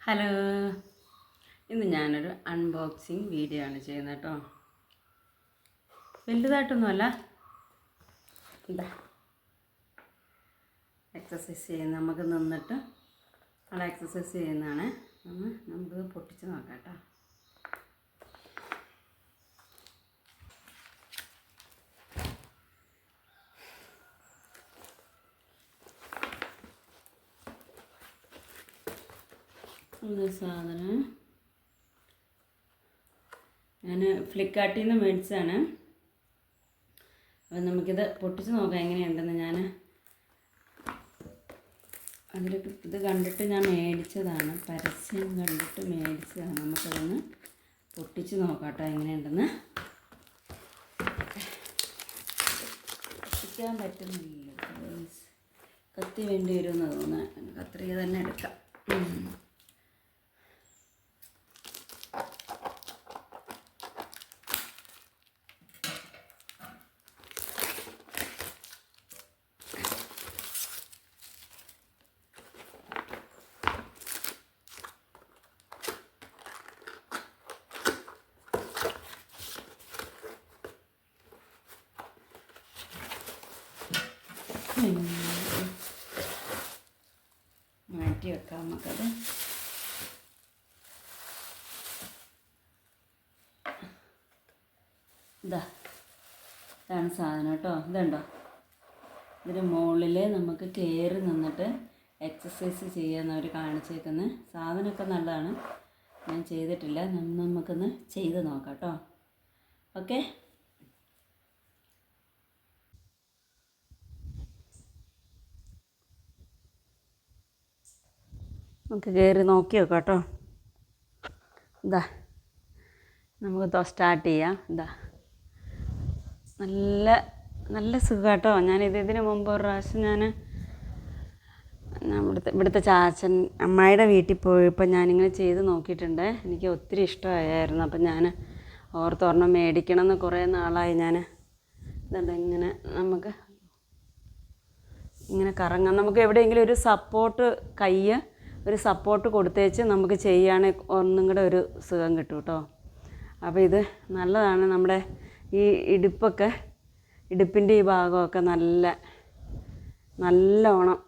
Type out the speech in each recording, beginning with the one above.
Hello. ഇന്ന് ഞാനൊരു unboxing video ആണ് ചെയ്യുന്നത് കേട്ടോ വലുതായിട്ടൊന്നുമല്ല. എക്സസൈസ് ചെയ്യുന്ന നമുക്ക് നിന്നിട്ട് നമ്മൾ എക്സസൈസ് ചെയ്യുന്നതാണ്. നമുക്ക് പൊട്ടിച്ച് നോക്കാം കേട്ടോ ഇത് സാധനം. ഞാൻ ഫ്ലിപ്കാർട്ടിൽ നിന്ന് മേടിച്ചതാണ്. അപ്പം നമുക്കിത് പൊട്ടിച്ച് നോക്കാം എങ്ങനെയുണ്ടെന്ന് ഞാൻ. അതിൽ ഇത് കണ്ടിട്ട് ഞാൻ മേടിച്ചതാണ്. പരസ്യം കണ്ടിട്ട് മേടിച്ചതാണ്. നമുക്കതൊന്ന് പൊട്ടിച്ച് നോക്കാം കേട്ടോ എങ്ങനെയുണ്ടെന്ന്. പൊട്ടിക്കാൻ പറ്റുന്നില്ല കത്തി വേണ്ടി വരുമെന്ന് തോന്നുന്നത് കത്രിക തന്നെ എടുക്കാം. മാറ്റി വെക്കാം നമുക്കത്. ഇതാ. ഇതാണ് സാധനം കേട്ടോ. ഇതുണ്ടോ? ഇതിന് മുകളിൽ നമുക്ക് കയറി നിന്നിട്ട് എക്സസൈസ് ചെയ്യാമെന്ന് അവർ കാണിച്ചേക്കുന്നത് സാധനമൊക്കെ നല്ലതാണ്. ഞാൻ ചെയ്തിട്ടില്ല. നമുക്കൊന്ന് ചെയ്ത് നോക്കാം കേട്ടോ. ഓക്കെ നമുക്ക് കയറി നോക്കി നോക്കാം കേട്ടോ ഇതാ നമുക്ക് സ്റ്റാർട്ട് ചെയ്യാം. ഇതാ നല്ല നല്ല സുഖം കേട്ടോ ഞാനിത് ഇതിന് മുമ്പ് ഒരു പ്രാവശ്യം ഞാൻ ഇവിടുത്തെ ഇവിടുത്തെ ചാച്ചൻ അമ്മായിയുടെ വീട്ടിൽ പോയപ്പോൾ ഞാനിങ്ങനെ ചെയ്ത് നോക്കിയിട്ടുണ്ട്. എനിക്ക് ഒത്തിരി ഇഷ്ടമായിരുന്നു. അപ്പം ഞാൻ ഓർത്തൊരെണ്ണം മേടിക്കണം എന്ന് കുറേ നാളായി ഞാൻ ഇതുണ്ട് ഇങ്ങനെ നമുക്ക് ഇങ്ങനെ കറങ്ങാം. നമുക്ക് എവിടെയെങ്കിലും ഒരു സപ്പോർട്ട് കയ്യ് ഒരു സപ്പോർട്ട് കൊടുത്തേച്ച് നമുക്ക് ചെയ്യുകയാണെങ്കിൽ ഒന്നും കൂടെ ഒരു സുഖം കിട്ടും കേട്ടോ. അപ്പോൾ ഇത് നല്ലതാണ് നമ്മുടെ ഈ ഇടുപ്പൊക്കെ ഇടുപ്പിന്റെ ഈ ഭാഗമൊക്കെ നല്ല നല്ലോണം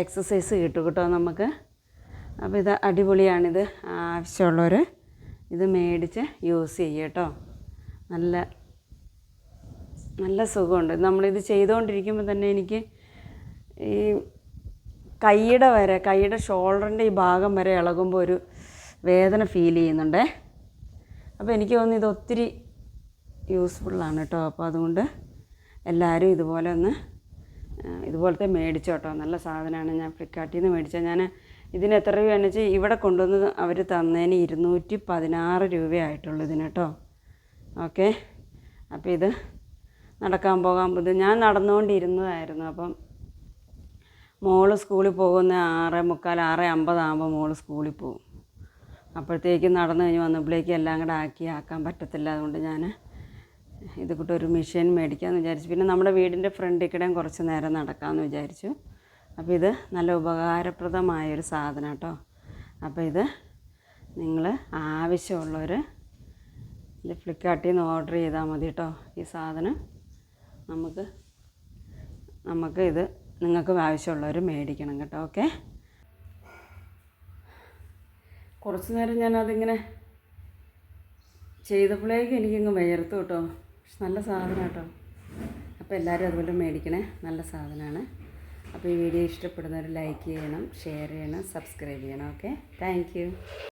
എക്സസൈസ് കിട്ടും കേട്ടോ നമുക്ക്. അപ്പോൾ ഇത് അടിപൊളിയാണിത്. ആവശ്യമുള്ളവർ ഇത് മേടിച്ച് യൂസ് ചെയ്യുക കേട്ടോ. നല്ല നല്ല സുഖമുണ്ട്. നമ്മളിത് ചെയ്തുകൊണ്ടിരിക്കുമ്പോൾ തന്നെ എനിക്ക് ഈ കൈയുടെ വരെ കൈയുടെ ഷോൾഡറിന്റെ ഈ ഭാഗം വരെ ഇളകുമ്പോൾ ഒരു വേദന ഫീൽ ചെയ്യുന്നുണ്ടേ. അപ്പോൾ എനിക്ക് തോന്നുന്നു ഇത് ഒത്തിരി യൂസ്ഫുള്ളാണ് കേട്ടോ അപ്പോൾ അതുകൊണ്ട് എല്ലാവരും ഇതുപോലെ ഒന്ന് ഇതുപോലത്തെ മേടിച്ചോ കേട്ടോ നല്ല സാധനമാണ് ഞാൻ ഫ്ലിപ്കാർട്ടിൽ നിന്ന് മേടിച്ചത്. ഞാൻ ഇതിന് എത്ര രൂപയാണെന്ന് വെച്ചാൽ ഇവിടെ കൊണ്ടുവന്ന് അവർ തന്നതിന് ഇരുന്നൂറ്റി പതിനാറ് രൂപയായിട്ടുള്ളൂ ഇതിന് കേട്ടോ ഓക്കെ. അപ്പോൾ ഇത് നടക്കാൻ പോകാൻ ഇത് ഞാൻ നടന്നുകൊണ്ടിരുന്നതായിരുന്നു. അപ്പം മോൾ സ്കൂളിൽ പോകുന്ന ആറ് മുക്കാൽ ആറ് അമ്പതാകുമ്പോൾ മോൾ സ്കൂളിൽ പോകും. അപ്പോഴത്തേക്കും നടന്നു കഴിഞ്ഞ് വന്നപ്പോഴേക്കും എല്ലാം കൂടെ ആക്കി ആക്കാൻ പറ്റത്തില്ല. അതുകൊണ്ട് ഞാൻ ഇത് കൂട്ട് ഒരു മെഷീൻ മേടിക്കാമെന്ന് വിചാരിച്ചു. പിന്നെ നമ്മുടെ വീടിന്റെ ഫ്രണ്ടിൽ കൂടെയും കുറച്ച് നേരം നടക്കാമെന്ന് വിചാരിച്ചു. അപ്പോൾ ഇത് നല്ല ഉപകാരപ്രദമായൊരു സാധനം കേട്ടോ. അപ്പോൾ ഇത് നിങ്ങൾ ആവശ്യമുള്ളവർ ഇത് ഫ്ലിപ്കാർട്ടിൽ നിന്ന് ഓർഡർ ചെയ്താൽ മതി കേട്ടോ. ഈ സാധനം നമുക്ക് നമുക്ക് ഇത് നിങ്ങൾക്ക് ആവശ്യമുള്ളവർ മേടിക്കണം കേട്ടോ ഓക്കെ? കുറച്ച് നേരം ഞാനതിങ്ങനെ ചെയ്തപ്പോഴേക്കും എനിക്കങ്ങ് വിയർത്തു കേട്ടോ. നല്ല സാധനം കേട്ടോ. അപ്പോൾ എല്ലാവരും അതുപോലെ മേടിക്കണേ. നല്ല സാധനമാണ്. അപ്പോൾ ഈ വീഡിയോ ഇഷ്ടപ്പെടുന്നവർ ലൈക്ക് ചെയ്യണം ഷെയർ ചെയ്യണം സബ്സ്ക്രൈബ് ചെയ്യണം ഓക്കെ? താങ്ക്